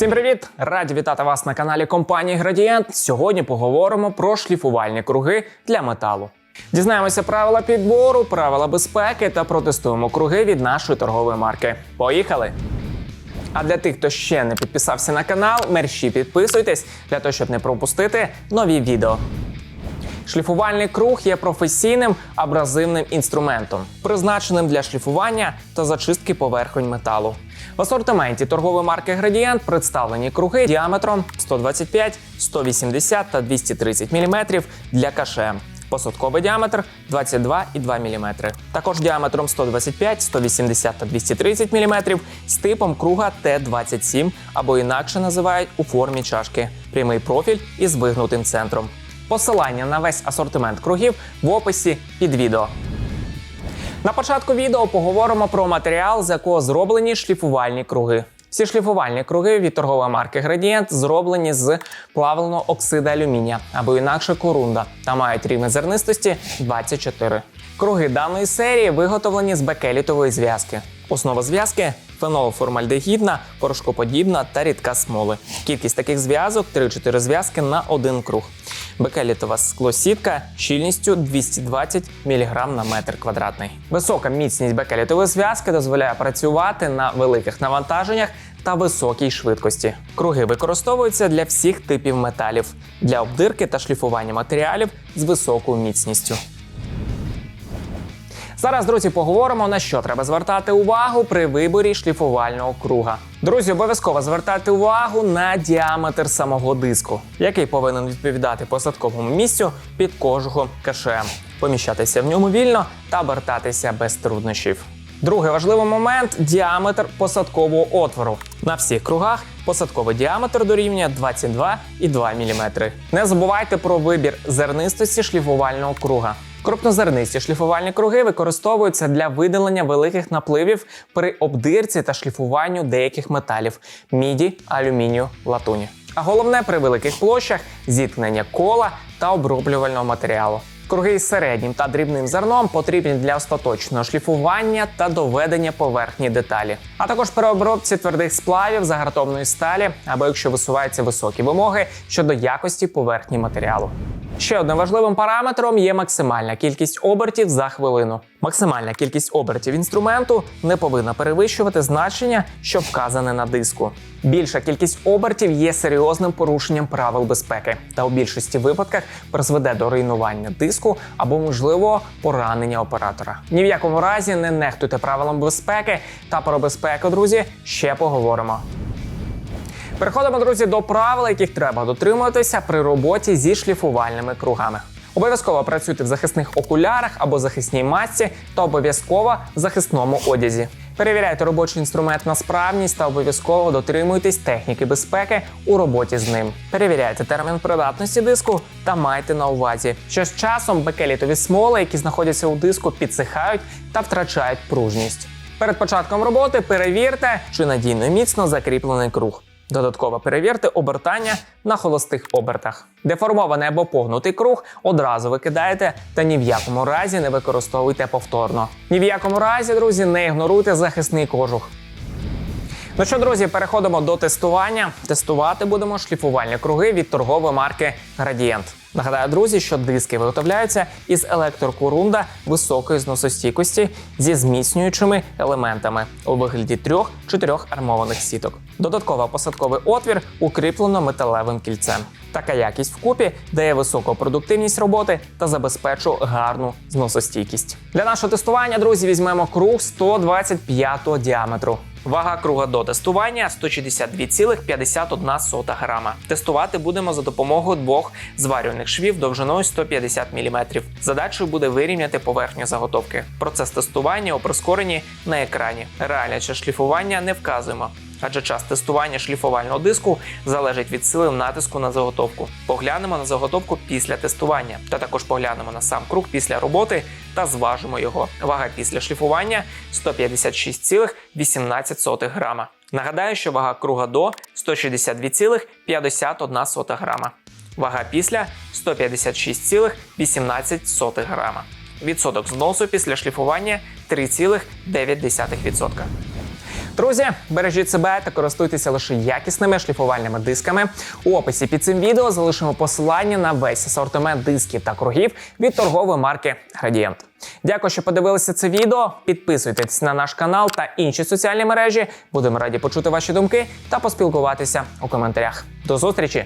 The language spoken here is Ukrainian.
Всім привіт! Раді вітати вас на каналі компанії Градієнт. Сьогодні поговоримо про шліфувальні круги для металу. Дізнаємося правила підбору, правила безпеки та протестуємо круги від нашої торгової марки. Поїхали! А для тих, хто ще не підписався на канал, мерщі підписуйтесь для того, щоб не пропустити нові відео. Шліфувальний круг є професійним абразивним інструментом, призначеним для шліфування та зачистки поверхонь металу. В асортименті торгової марки Градієнт представлені круги діаметром 125, 180 та 230 мм для КШМ. Посадковий діаметр 22,2 мм. Також діаметром 125, 180 та 230 мм з типом круга Т27 або інакше називають у формі чашки. Прямий профіль із вигнутим центром. Посилання на весь асортимент кругів в описі під відео. На початку відео поговоримо про матеріал, з якого зроблені шліфувальні круги. Всі шліфувальні круги від торгової марки Градієнт зроблені з плавленого оксиду алюмінія або інакше корунда та мають рівень зернистості 24. Круги даної серії виготовлені з бекелітової зв'язки. Основа зв'язки фенолформальдегідна, порошкоподібна та рідка смоли. Кількість таких зв'язок 3-4 зв'язки на один круг. Бекелітова склосітка щільністю 220 мг на метр квадратний. Висока міцність бекелітової зв'язки дозволяє працювати на великих навантаженнях та високій швидкості. Круги використовуються для всіх типів металів для обдирки та шліфування матеріалів з високою міцністю. Зараз, друзі, поговоримо на що треба звертати увагу при виборі шліфувального круга. Друзі, обов'язково звертайте увагу на діаметр самого диску, який повинен відповідати посадковому місцю під кожухом КШМ, поміщатися в ньому вільно та обертатися без труднощів. Другий важливий момент діаметр посадкового отвору. На всіх кругах посадковий діаметр дорівнює 22,2 мм. Не забувайте про вибір зернистості шліфувального круга. Крупнозернисті шліфувальні круги використовуються для видалення великих напливів при обдирці та шліфуванню деяких металів міді, алюмінію, латуні. А головне при великих площах зіткнення кола та оброблювального матеріалу. Круги із середнім та дрібним зерном потрібні для остаточного шліфування та доведення поверхні деталі, а також при обробці твердих сплавів загартовної сталі або якщо висуваються високі вимоги щодо якості поверхні матеріалу. Ще одним важливим параметром є максимальна кількість обертів за хвилину. Максимальна кількість обертів інструменту не повинна перевищувати значення, що вказане на диску. Більша кількість обертів є серйозним порушенням правил безпеки та у більшості випадках призведе до руйнування диску або, можливо, поранення оператора. Ні в якому разі не нехтуйте правилам безпеки та про безпеку, друзі, ще поговоримо. Переходимо, друзі, до правил, яких треба дотримуватися при роботі зі шліфувальними кругами. Обов'язково працюйте в захисних окулярах або захисній масці та обов'язково в захисному одязі. Перевіряйте робочий інструмент на справність та обов'язково дотримуйтесь техніки безпеки у роботі з ним. Перевіряйте термін придатності диску та майте на увазі, що з часом бекелітові смоли, які знаходяться у диску, підсихають та втрачають пружність. Перед початком роботи перевірте, чи надійно міцно закріплений круг. Додатково перевірте обертання на холостих обертах. Деформований або погнутий круг одразу викидаєте та ні в якому разі не використовуйте повторно. Ні в якому разі, друзі, не ігноруйте захисний кожух. Ну що, друзі, переходимо до тестування. Тестувати будемо шліфувальні круги від торгової марки Gradient. Нагадаю, друзі, що диски виготовляються із електрокурунда високої зносостійкості зі зміцнюючими елементами у вигляді трьох чотирьох армованих сіток. Додатково посадковий отвір укріплено металевим кільцем. Така якість вкупі дає високу продуктивність роботи та забезпечує гарну зносостійкість. Для нашого тестування, друзі, візьмемо круг 125 діаметру. Вага круга до тестування 162,51 грама. Тестувати будемо за допомогою двох зварювальних швів довжиною 150 мм. Задачею буде вирівняти поверхню заготовки. Процес тестування у прискоренні на екрані. Реальне час шліфування не вказуємо. Адже час тестування шліфувального диску залежить від сили натиску на заготовку. Поглянемо на заготовку після тестування, та також поглянемо на сам круг після роботи та зважимо його. Вага після шліфування 156,18 грама. Нагадаю, що вага круга до 162,51 грама. Вага після 156,18 грама. Відсоток зносу після шліфування 3,9%. Друзі, бережіть себе та користуйтеся лише якісними шліфувальними дисками. У описі під цим відео залишимо посилання на весь асортимент дисків та кругів від торгової марки Градієнт. Дякую, що подивилися це відео. Підписуйтесь на наш канал та інші соціальні мережі. Будемо раді почути ваші думки та поспілкуватися у коментарях. До зустрічі!